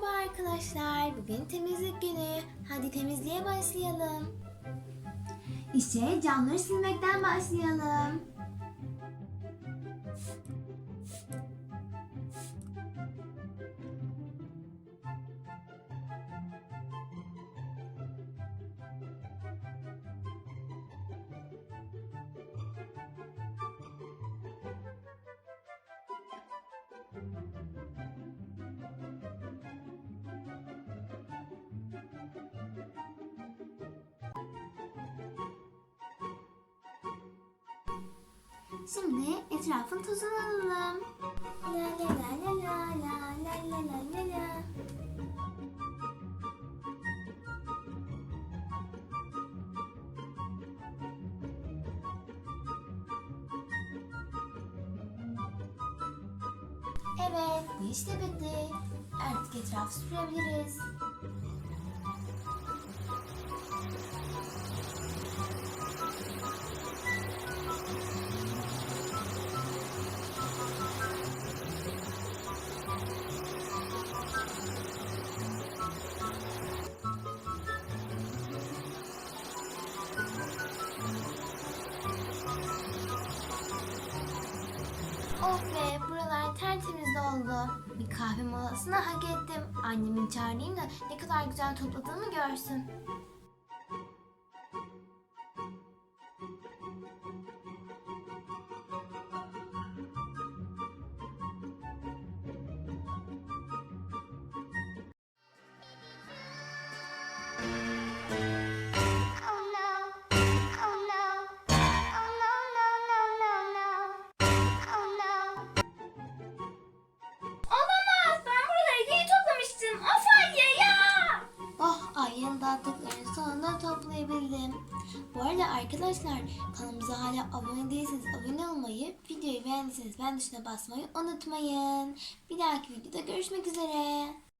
Merhaba arkadaşlar. Bugün temizlik günü. Hadi temizliğe başlayalım. İşe camları silmekten başlayalım. Şimdi etrafın tozunu alalım. La la la la la la la la la la. Evet, bu iş de bitti. Artık etrafı süpürebiliriz. Oh be buralar tertemiz oldu. Bir kahve molasını hak ettim. Annemin çağırayım da ne kadar güzel topladığımı görsün. Dağıttıklarını sonunda toplayabildim. Bu arada arkadaşlar kanalımıza hala abone değilseniz abone olmayı, videoyu beğendiyseniz beğen tuşuna basmayı unutmayın. Bir dahaki videoda görüşmek üzere.